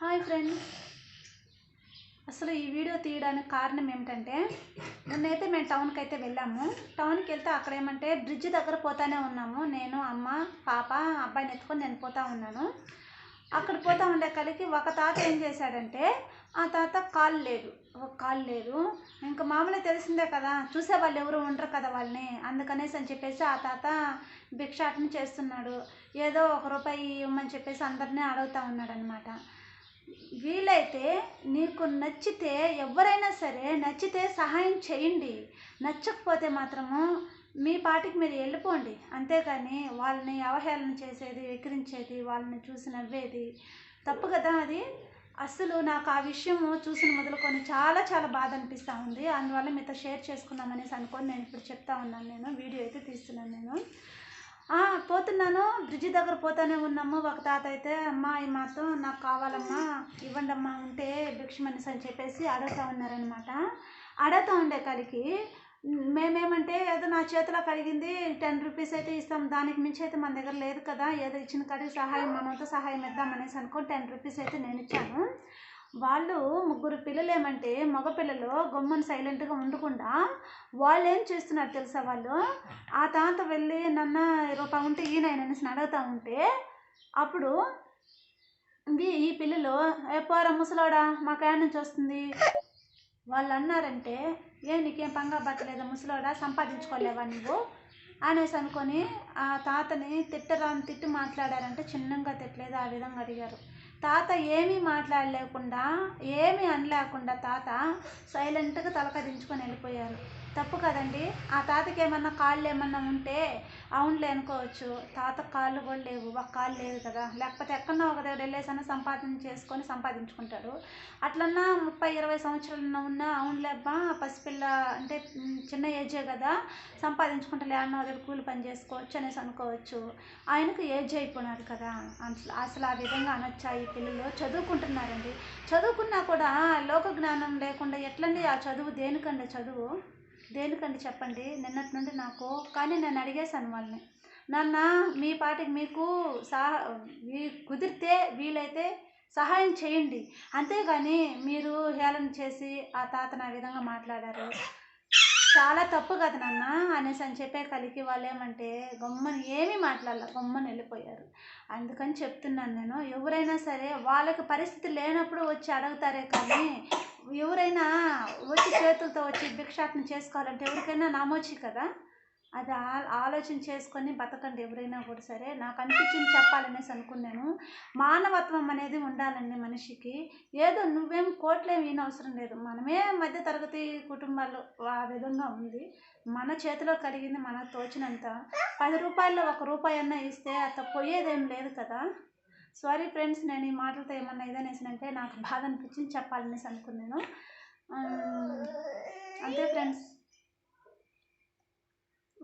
Hi friends. అసలు ఈ video తీయడానికి కారణం ఏమిటంటే నిన్నైతే మేము టౌన్కి అయితే వెళ్ళాము. టౌన్కి వెళ్తే అక్కడ ఏమంటే బ్రిడ్జ్ దగ్గర పోతానే ఉన్నాము. నేను అమ్మ పాప అబ్బాయిని ఎత్తుకొని నేను పోతా ఉన్నాను. అక్కడ పోతా ఉండే కలికి ఒక తాత ఏం చేశాడంటే ఆ తాత కాలు లేదు. ఒక కాలు లేదు. ఇంకా మామూలుగా తెలిసిందే కదా చూసే వాళ్ళు ఎవరు ఉండరు కదా వాళ్ళని. అందుకనేసి అని చెప్పేసి ఆ తాత భిక్షాటన చేస్తున్నాడు. ఏదో ఒక రూపాయి ఇవ్వమని చెప్పేసి అందరినీ అడుగుతా ఉన్నాడు అనమాట వీలైతే నీకు నచ్చితే ఎవరైనా సరే నచ్చితే సహాయం చేయండి. నచ్చకపోతే మాత్రము మీ పాటికి మీరు వెళ్ళిపోండి. అంతేకాని వాళ్ళని అవహేళన చేసేది ఎక్కిరించేది వాళ్ళని చూసి నవ్వేది తప్పు కదా అది? అసలు నాకు ఆ విషయం చూసిన మొదలుకొని చాలా చాలా బాధ అనిపిస్తూ ఉంది. అందువల్ల మీతో షేర్ చేసుకుందామనేసి అనుకొని నేను ఇప్పుడు చెప్తా ఉన్నాను. నేను వీడియో అయితే తీస్తున్నాను నేను. పోతున్నాను. బ్రిడ్జి దగ్గర పోతానే ఉన్నాము. ఒక తాత అయితే అమ్మ ఈ మాత్రం నాకు కావాలమ్మా ఇవ్వండి అమ్మా ఉంటే భిక్షమనిస్ అని చెప్పేసి అడుగుతా ఉన్నారనమాట అడుగుతా ఉండే కలికి మేమేమంటే ఏదో నా చేతిలో కలిగింది టెన్ రూపీస్ అయితే ఇస్తాం. దానికి మించి అయితే మన దగ్గర లేదు కదా. ఏదో ఇచ్చిన కాడికి సహాయం మనంతో సహాయం ఇద్దామనేసి అనుకో టెన్ రూపీస్ అయితే నేను ఇచ్చాను. వాళ్ళు ముగ్గురు పిల్లలు ఏమంటే మగపిల్లలు సైలెంట్గా ఉండకుండా వాళ్ళు ఏం చేస్తున్నారు తెలుసా వాళ్ళు? ఆ తాత వెళ్ళి నన్న రూపాయి ఉంటే ఈయన అనేసి అడుగుతా ఉంటే అప్పుడు ఇది ఈ పిల్లలు ఏ పోరా ముసలోడా మాకు నుంచి వస్తుంది. వాళ్ళు అన్నారంటే ఏ నీకేం పంగా పట్టలేదా ముసలోడా సంపాదించుకోలేవా నువ్వు? అనేసి అనుకొని ఆ తాతని తిట్టరాని తిట్టి మాట్లాడారంటే చిన్నగా తిట్టలేదు ఆ విధంగా అడిగారు. తాత ఏమీ మాట్లాడలేకుండా ఏమీ అనలేకుండా తాత సైలెంట్గా తలక దించుకొని వెళ్ళిపోయారు. తప్పు కదండి. ఆ తాతకి ఏమన్నా కాళ్ళు ఏమన్నా ఉంటే అవునులే అనుకోవచ్చు. తాత కాళ్ళు కూడా లేవు. ఒక కాళ్ళు లేదు కదా. లేకపోతే ఎక్కడన్నా ఒక దగ్గర వెళ్ళేసన్నా సంపాదన చేసుకొని సంపాదించుకుంటాడు అట్లన్నా ముప్పై ఇరవై సంవత్సరాలు ఉన్నా అవునులే అబ్బా పసిపిల్ల అంటే చిన్న ఏజే కదా. సంపాదించుకుంటే లేదన్నా దగ్గర కూలి పని చేసుకోవచ్చు అనేసి అనుకోవచ్చు. ఆయనకు ఏజ్ అయిపోయినారు కదా. అసలు అసలు ఆ విధంగా అనొచ్చా ఈ పిల్లలు? చదువుకుంటున్నారండి. చదువుకున్నా కూడా లోక జ్ఞానం లేకుండా ఎట్లండి ఆ చదువు? దేనికండి చదువు? దేనికండి చెప్పండి? నిన్నటి నుండి నాకు కానీ నేను అడిగేశాను వాళ్ళని. నాన్న మీ పాటికి మీకు సహా కుదిరితే వీలైతే సహాయం చేయండి. అంతేగాని మీరు హేళన చేసి ఆ తాతను ఆ విధంగా మాట్లాడారు. చాలా తప్పు కదా నాన్న అనేసి అని చెప్పే కలికి వాళ్ళు ఏమంటే గమ్మని ఏమీ మాట్లాడాల గమ్మని వెళ్ళిపోయారు. అందుకని చెప్తున్నాను నేను ఎవరైనా సరే వాళ్ళకి పరిస్థితి లేనప్పుడు వచ్చి అడుగుతారే కానీ ఎవరైనా వచ్చి చేతులతో వచ్చి భిక్షాటన చేసుకోవాలంటే ఎవరికైనా నామోచి కదా? అది ఆ- ఆలోచన చేసుకొని బతకండి ఎవరైనా కూడా సరే. నాకు అనిపించింది చెప్పాలనేసి అనుకున్నాను. మానవత్వం అనేది ఉండాలండి మనిషికి. ఏదో నువ్వేం కోట్లేం ఈయన అవసరం లేదు. మనమే మధ్య తరగతి కుటుంబాలు ఆ విధంగా ఉంది. మన చేతిలో కలిగింది మన తోచినంత. పది రూపాయల్లో ఒక రూపాయి అన్నా ఇస్తే అత పోయేదేం లేదు కదా? సారీ ఫ్రెండ్స్ నేను ఈ మాటలతో ఏమన్నా ఇదనేసినంటే నాకు బాధ అనిపించింది చెప్పాలనేసి అనుకున్నాను. అంతే ఫ్రెండ్స్.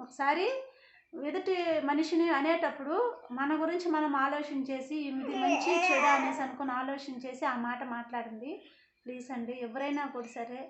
ఒకసారి ఎదుటి మనిషిని అనేటప్పుడు మన గురించి మనం ఆలోచించేసి ఇది మంచి చెడు అనేసి అనుకుని ఆలోచించేసి ఆ మాట మాట్లాడండి. ప్లీజ్ అండి ఎవరైనా కూడా సరే